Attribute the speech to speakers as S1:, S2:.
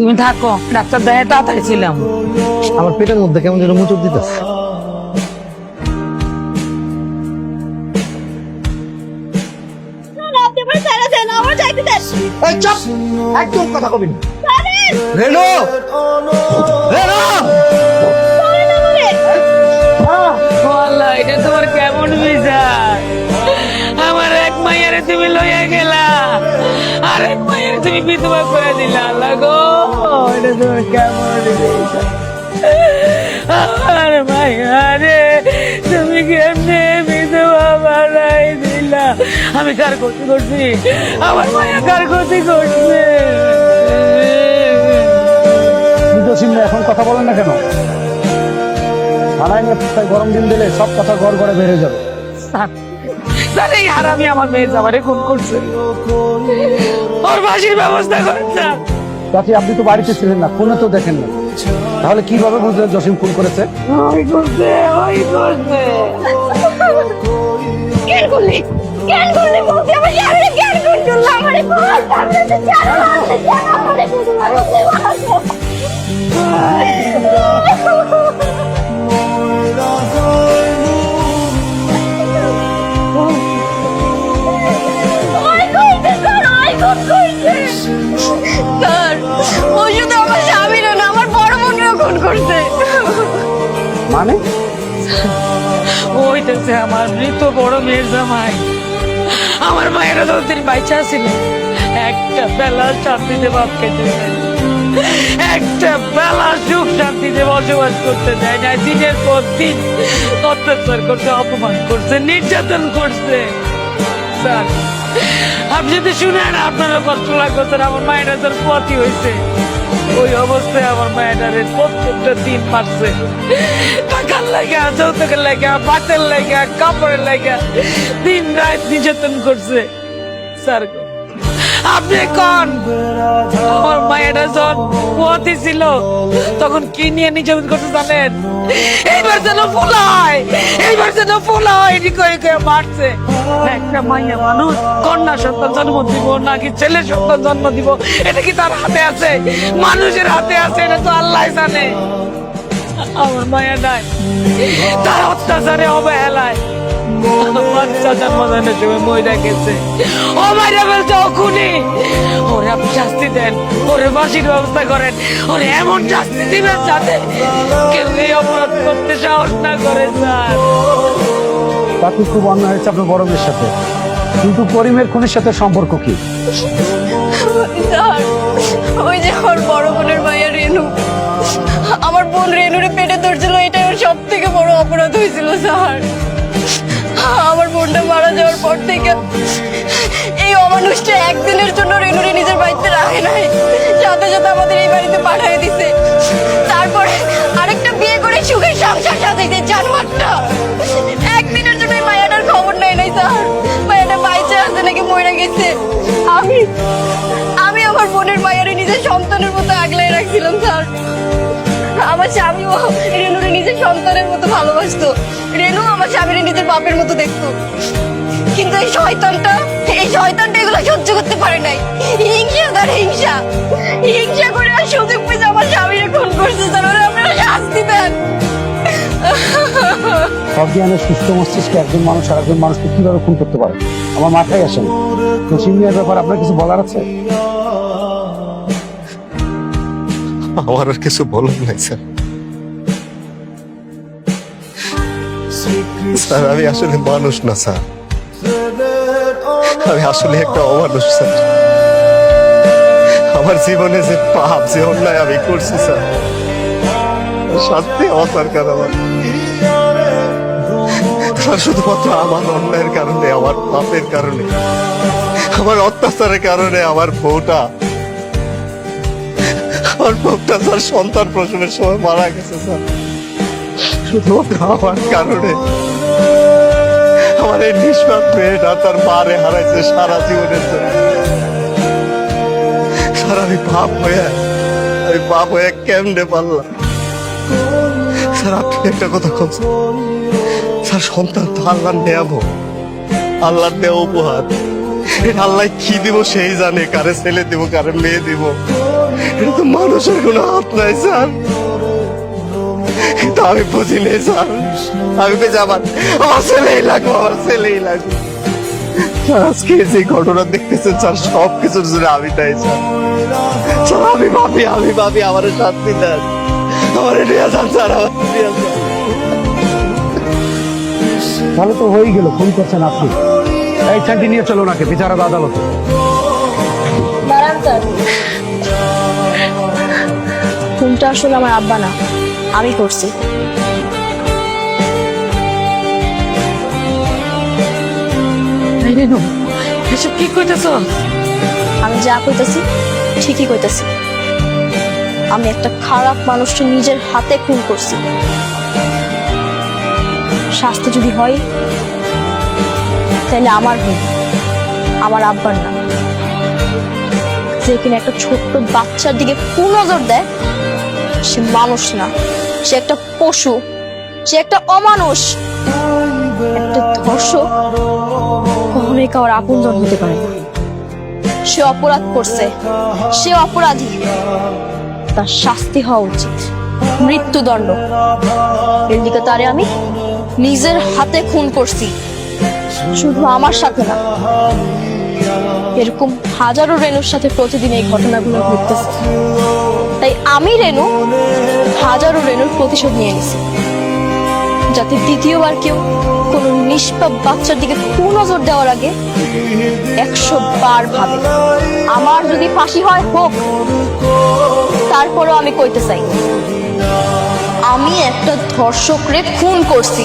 S1: তুমি থাকো ডাক্তার দেয় তাড়াতাড়ি ছিলাম
S2: আমার পেটের মধ্যে কেমন যেন মুচুর দিতেছে। একদম কথা কবি রেনো! রেনো!
S1: এটা তোমার কেমন বিচার তুমি লইয়া গেলা। তুমি বিধবা করে দিলা আল্লাহ গো। এটা তোমার কেমন তুমি কেমনে বিধবা বানাই দিলা? আমি কার ক্ষতি করছি? আমার মায়া কার ক্ষতি করছে?
S2: এখন কথা বলেন না কেন? থানায় নিয়ে গরম দিন দিলে সব কথা গড় গড়ে বেড়ে যাবে।
S1: স্যার এই হারামি আমার মেয়ে জামারে খুন করছে। ওর ফাঁসির ব্যবস্থা করেন
S2: চাচি আপনি তো বাড়িতে ছিলেন না ফোনে তো দেখেন না। তাহলে কীভাবে বুঝলেন জসিম খুন করেছে?
S1: ওই করছে ওই করছে।
S3: কেন করলি? কেন করলি বলতে আমার আমি কেন করছিল আমারে বল সামনে তো চার মাসে চার আমারে ওই করছে।
S2: মানে?
S1: ওইটাছে আমার মৃত বড় মেয়ের জামাই। আমার মায়েরা যতদিন বাইচা ছিল একটা বেলা শান্তিতে বাপ খেতে একটা বেলা সুখ শান্তিতে বসবাস করতে দেয় না দিনের পর দিন অত্যাচার করছে অপমান করছে নির্যাতন করছে। স্যার আপনি যদি শুনেন আপনারা কষ্ট লাগছে আমার মায়েরা তোর পথই হয়েছে ওই অবস্থায় আমার প্রত্যেকটা দিন মারছে টাকার লাগা, যৌতুকের লাগা লাগা, কাপড়ের লাগা, দিন রাত নির্যাতন করছে। স্যার, আপনি কোন? আমার মায়েরা যখন পথই ছিল, তখন কি নিয়ে নির্যাতন করতে জানেন? এইবার যেন ফুলায়, এইবার এটি কয়ে কয়ে মারছে। একটা মাইয়া মানুষ, কন্যা সন্তান জন্ম দিব নাকি ছেলে সন্তান জন্ম দিব? এটা কি তার হাতে আছে? মানুষের হাতে আছে, এটা তো আল্লাহ জানে। আমার মায়া নাই। তার অত্যাচারে অবহেলায়। বাচ্চা জন্মদানের সময় মহিলা গেছে ও মাইরা বলছে ও খুনি আপনি শাস্তি দেন। ওরে বাসির ব্যবস্থা করেন। ওরে এমন শাস্তি দিবেন যাতে কেউ এই অপরাধ করতে সাহস না করে স্যার।
S2: তাতে খুব অন্যায় হয়েছে আপনার বড় সাথে। কিন্তু করিমের খুনের সাথে সম্পর্ক কি?
S3: ওই যে ওর বড় এই অমানুষটা একদিনের জন্য রেনুরে নিজের বাড়িতে রাখে নাই। সাথে সাথে আমাদের এই বাড়িতে পাঠিয়ে দিছে। তারপরে আরেকটা বিয়ে করে সুখের সংসার সাজাইছে, জানোয়ারটা। একদিনের জন্য এই মায়াটার খবর নেই নাই, স্যার। মায়াটা বাইচে আছে নাকি মরে গেছে। আমি আমি আমার বোনের মায়ারে নিজের সন্তানের মতো আগলে রাখছিলাম, স্যার। আমার স্বামীও রেনুরে নিজের সন্তানের মতো ভালোবাসতো। রেনু আমার স্বামীরে নিজের বাপের মতো দেখতো। শয়তানটা এই শয়তানটা এগুলো সহ্য করতে পারে নাই। হিংসা তার হিংসা। হিংসা করে আর সুযোগ পেয়ে আমার স্বামীরে খুন করছে স্যার ওরা আপনারা শাস্তি দেন।
S2: অজ্ঞানের সুস্থ মস্তিষ্কে একজন মানুষ আর একজন মানুষকে কীভাবে খুন করতে পারে? আমার মাথায় আসে জসিম মিয়ার ব্যাপার আপনার কিছু বলার আছে?
S4: আমার আর কিছু বলার নাই স্যার। স্যার আমি আসলে মানুষ না স্যার। আমি আসলে একটা অমানুষ, স্যার। আমার জীবনে যে পাপ, যে অন্যায় আমি করছি, স্যার শাস্তি হওয়া দরকার আমার। শুধুমাত্র আমার অন্যায়ের কারণে, আমার পাপের কারণে, আমার অত্যাচারের কারণে আমার বউটা আমার বউটা, স্যার, সন্তান প্রসবের সময় মারা গেছে, স্যার। শুধুমাত্র আমার কারণে। আমার এই নিষ্পাপ মেয়েটা তার মারে হারাইছে সারা জীবনের জন্য। সারা, আমি পাপ হয়ে, আমি পাপ হয়ে কেমনে পারলাম? স্যার, আপনি একটা কথা বলছেন স্যার, সন্তান তো আল্লাহ নেয়াবো আল্লাহ দেওয়া উপহার। এটা আল্লাহ কি দিব সেই জানে, কারে ছেলে দিব, কারে মেয়ে দিব। এটা তো মানুষের কোনো হাত নাই, স্যার। আমি বুঝি নেই স্যার। আমি পেয়েছি আমার আমার ছেলেই লাগবো আমার ছেলেই লাগবে। আজকে যে ঘটনা দেখতেছেন স্যার সব কিছুর জন্য আমি তাই স্যার। আমি ভাবি আমি ভাবি আমার শান্তি দেন। আমার নিয়ে যান স্যার আমার
S2: তাহলে তো হয়েই গেল খুন করছেন আপনি। এই ছেলেটি নিয়ে চলো নাকি বিচারক আদালতে।
S3: স্যার। আসলে আমার আব্বা না। আমি করছি।
S1: এসব কি কইতেছ?
S3: আমি যা কইতাছি ঠিকই কইতাছি। আমি একটা খারাপ মানুষকে নিজের হাতে খুন করছি। শাস্তি যদি হয় তাহলে আমার ভুল আমার আব্বার না। যে কিনা একটা ছোট্ট বাচ্চার দিকে কুনজর দেয় সে মানুষ না। সে একটা পশু। সে একটা অমানুষ। একটা ধর্ষক। কখনোই কারোর আপনজন হতে পারে সে অপরাধ করছে। সে অপরাধী। তার শাস্তি হওয়া উচিত। মৃত্যুদণ্ড। এর দিকে তারে আমি নিজের হাতে খুন করছি। শুধু আমার সাথে না। এরকম হাজারো রেনুর সাথে প্রতিদিন এই ঘটনাগুলো ঘটতেছে। তাই আমি রেনু হাজারো রেনুর প্রতিশোধ নিয়ে নিছি। যাতে দ্বিতীয়বার কেউ কোনো নিষ্পাপ বাচ্চার দিকে কুনজর দেওয়ার আগে একশো বার ভাবে, আমার যদি ফাঁসি হয়, হোক। তারপরও আমি কইতে চাই আমি একটা ধর্ষকরে খুন করছি।